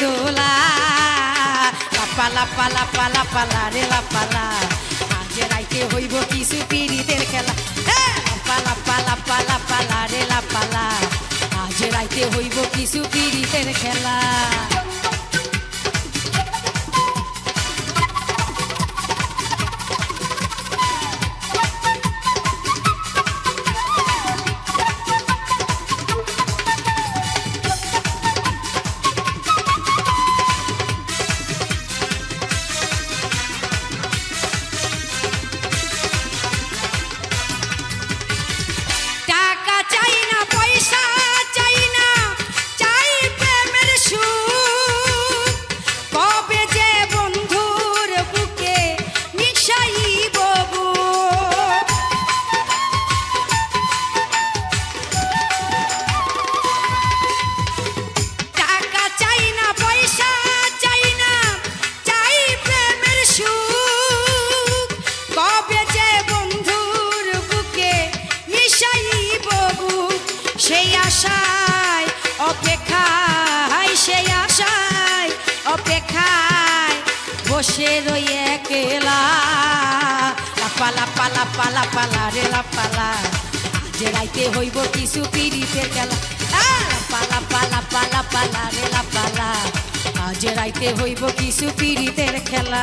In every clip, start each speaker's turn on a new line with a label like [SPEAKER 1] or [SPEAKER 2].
[SPEAKER 1] দোলা। পালা পালা পালা পালা রে লাপালা রাইতে হইব কিছু পিড়িতের খেলা। হ্যাঁ, পালা পালা পালা রে লাপালা আজ রাইতে হইব কিছু পিড়িতের খেলা। বসে রই একলা। পালা পালা পালা পালা রে লাপালা যে রাইতে হইব কিছু পিড়িতের খেলা। পালা পালা পালা পালা রে লাপালা আজ রাইতে হইব কিছু পিড়িতের খেলা।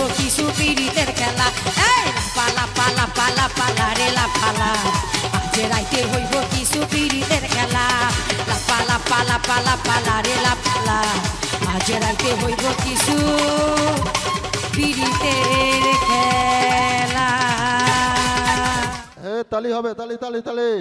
[SPEAKER 1] পালা পালা পালা রেলা পালা। আজ রাখতে হইব কিছু পীড়িতের খেলা।
[SPEAKER 2] তালি হবে, তালি তালি তালি।